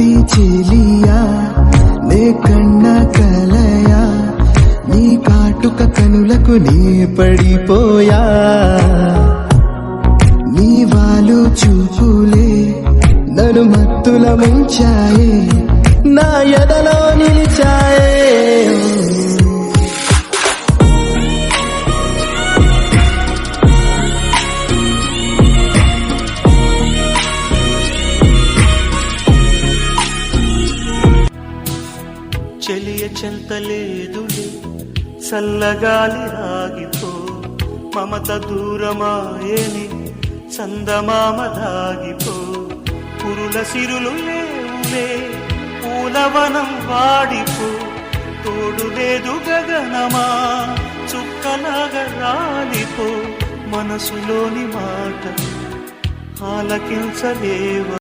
చిట్టి చెలియా నే కన్న కలయా నీ కాటుక కనులకు నే పడిపోయా నీ వాలు చూపులే నన్ను మత్తుల ముంచాయే నా ఎదలో చెలియ చెంతలేదులే చల్లగాలి ఆగిపో. మమత దూరమాయని. చందమామ దాగిపో. పురుల సిరులు లేవులే. పూలవనం వాడిపో. తోడు లేదు గగనమా. చుక్కలాగా రాలిపో మనసులోని మాట ఆలకించలేవ?